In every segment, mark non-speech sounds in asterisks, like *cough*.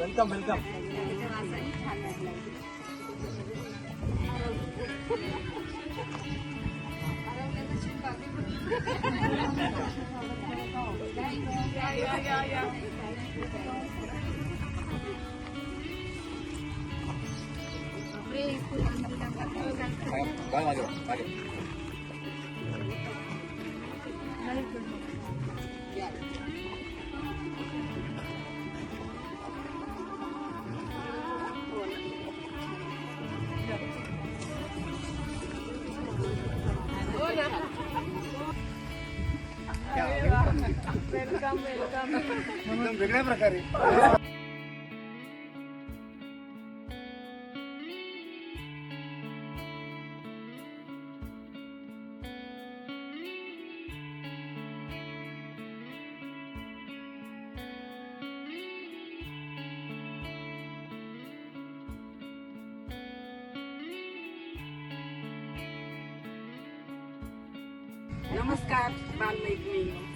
Welcome welcome काय मागे मागे एकदम वेगळ्या प्रकारे. नमस्कार बालमैत्रिणी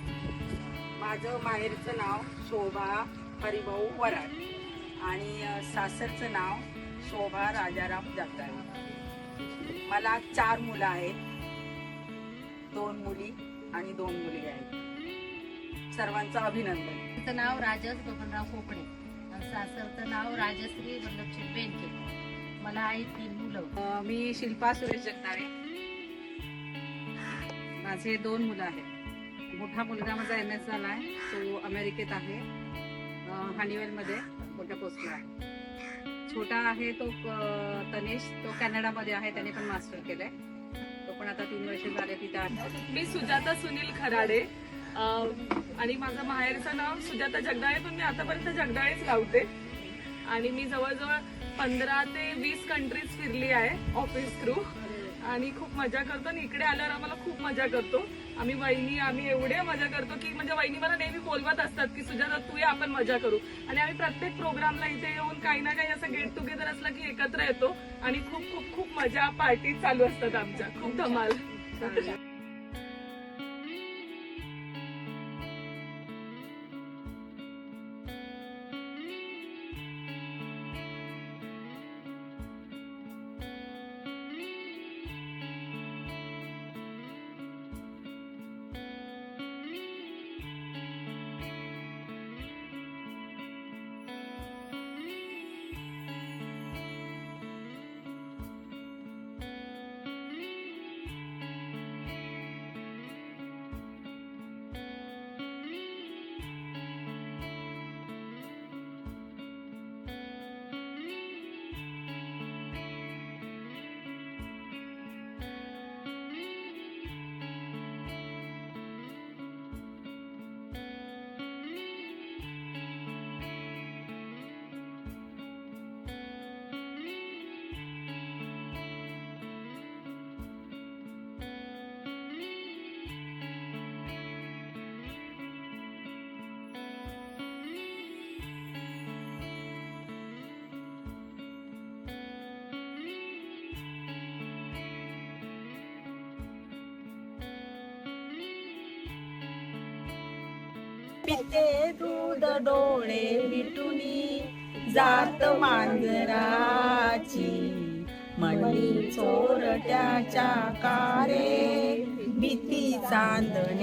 माझं माहेरचं नाव शोभा हरिभाऊ वराड. आणि सासरचं नाव शोभा राजाराम जगदाळे. मला चार मुलं आहेत. दोन मुली आणि दोन मुलगे आहेत. सर्वांचं अभिनंदन. तिचं नाव राजस बबनराव कोकणे आणि सासरचं नाव राजश्री वल्लभशेठ बेनके. मला आहेत तीन मुलं. मी शिल्पा सुरेश जगदाळे. माझे दोन मुलं आहेत. मोठा मुलगा माझा एम एस झाला आहे. तो अमेरिकेत आहे. हनीवेलमध्ये मोठ्या पोस्टला आहे. छोटा आहे तो तनिष तनेश. तो कॅनडामध्ये आहे. त्याने पण मास्टर केलंय. तो पण आता तीन वर्ष झाले तिथे आहे. मी सुजाता सुनील खराडे. आणि माझं माहेरचं नाव सुजाता जगदाळे पण मी आतापर्यंत जगदाळेच लावते. आणि मी जवळजवळ पंधरा ते वीस कंट्रीज फिरली आहे ऑफिस थ्रू आणि खूप मजा करतो. आणि इकडे आल्यावर आम्हाला खूप मजा करतो. आम्ही वहिनी आम्ही एवढे मजा करतो की म्हणजे वहिनी मला नेहमी बोलवत असतात की सुजाता तू ये आपण मजा करू. आणि आम्ही प्रत्येक प्रोग्रामला इथे येऊन काही ना काही असं गेट टुगेदर असलं की एकत्र येतो आणि खूप खूप खूप मजा पार्टी चालू असतात आमच्या. खूप धमाल. पिते दूध डोळे मिटुनी जात मांजराची. मणी चोरट्याच्या कारे भीती चांदण्याची.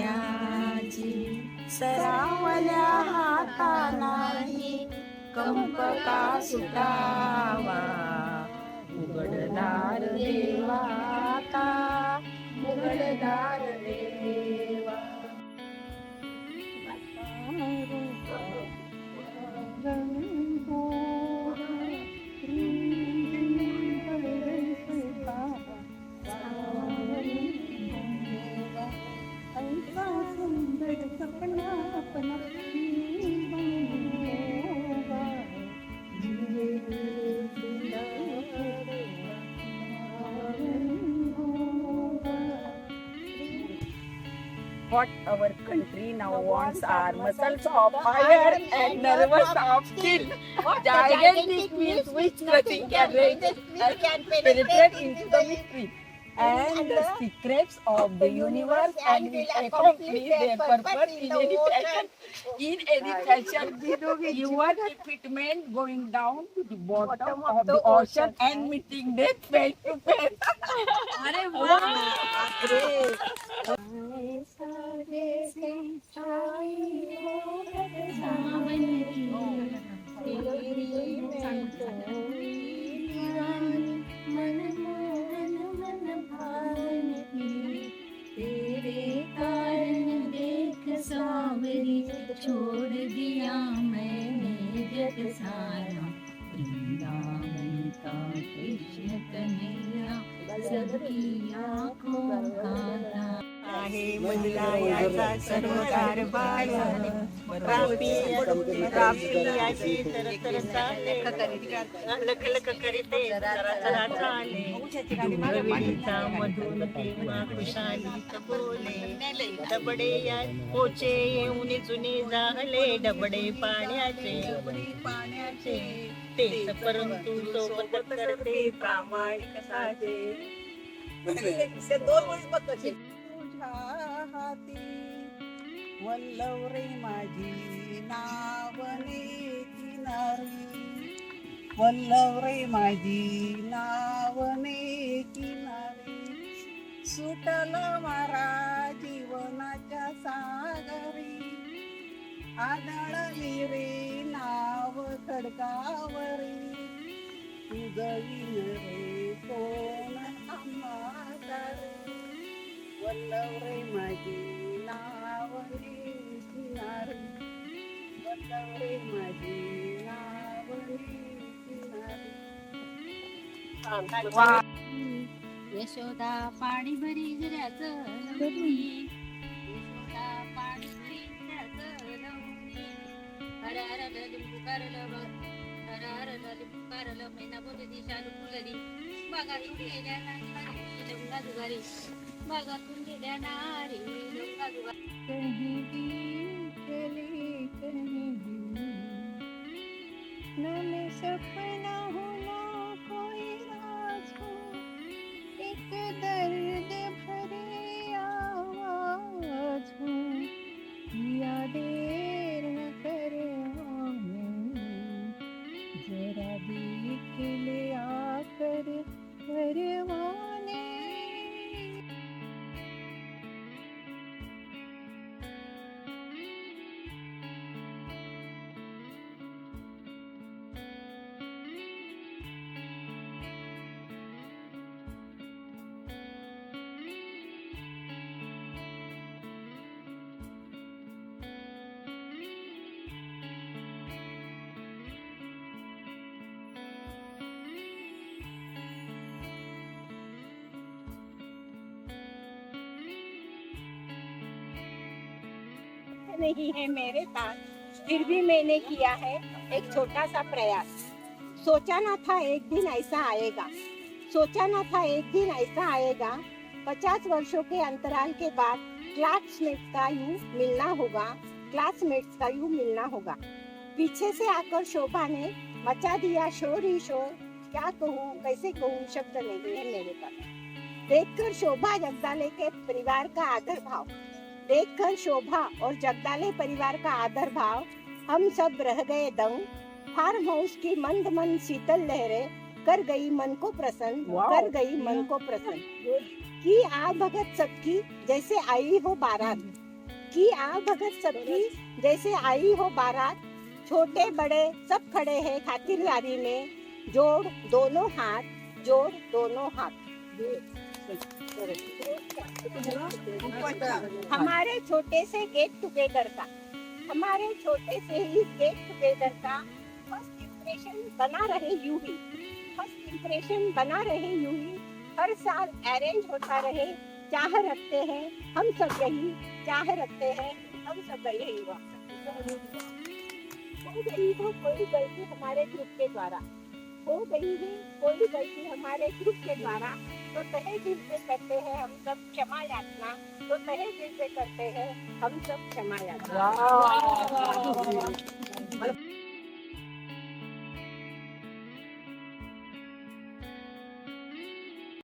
सरावल्या हाता नाही कंप का सुटावा. उघडदार देवा उघडदार देवा What our country now wants are muscles of iron and nervous of steel. Gigantic wheels which nothing can raise can penetrate into the mystery and the secrets of the universe and will accomplish their purpose in any fashion. In any fashion, *laughs* you want fitment going down to the bottom of the ocean and meeting death face to face. *laughs* अरे वा *laughs* दिया मैंने जग सारा। वृंदावन का कृष्ण कन्हैया सबकी आंखों का तारा। आहे म्हणला याचा सर्व कारभार लख लख करीते रवीचा मधून प्रेमा खुशाली बोले डबडे या पोचे येऊन जुने जाहले डबडे पाण्याचे पाण्याचे तेच परंतु सोबत करते प्रामाणिक साजे. *laughs* तुझ्या हाती वल्लव रे माझी नावने किनारी वल्लव रे माझी नावने किनारी सुटल मारा जीवनाच्या सागरी. आदळली रे नाव खडकावरी. उगवीन रे कोण आम्हातारे वल्लव रे माझी यशोदा पाणी भरी घराचं लवणी. यशोदा पाणी भरी घराचं बागातून गेल्या नारी न मैं सपना हूँ ना कोई नहीं है मेरे पास। फिर भी मैंने किया है एक छोटा सा प्रयास। सोचा ना था एक दिन ऐसा आएगा। सोचा ना था एक दिन ऐसा आएगा। पचास वर्षों के अंतराल के बाद क्लासमेट्स का यूँ मिलना होगा। क्लासमेट्स का यूँ मिलना होगा। पीछे से आकर शोभा ने मचा दिया शोर ही शोर। क्या कहूँ, कैसे कहूँ, शब्द नहीं है मेरे पास। देखकर शोभा जगदाले के परिवार का आदर भाव देखकर शोभा और जगदाले परिवार का आदर भाव हम सब रह गए दंग। फार्म हाउस की मंद मंद शीतल लहरें कर गई मन को प्रसन्न कर गई मन को प्रसन्न। की आ भगत सबकी जैसे आई हो बारात? की आ भगत सबकी जैसे आई हो बारात? छोटे बड़े सब खड़े हैं खातिरदारी में। जोड़ दोनों हाथ जोड़ दोनों हाथ। हमारे छोटे से गेट टुगेदर का, हमारे छोटे से ही गेट टुगेदर का फ़र्स्ट इम्प्रेशन बना रहे यूँ ही फ़र्स्ट इम्प्रेशन बना रहे यूँ ही, हर साल अरेंज होता रहे, चाह रखते हैं हम सब यही, चाह रखते हैं हम सब यही हो गई हो कोई गलती हमारे ग्रुप के द्वारा, हो गई है कोई गलती हमारे ग्रुप के द्वारा। तो तहे दिल से करते हैं हम सब क्षमा याचना तो तहे दिल से करते हैं हम सब क्षमा याचना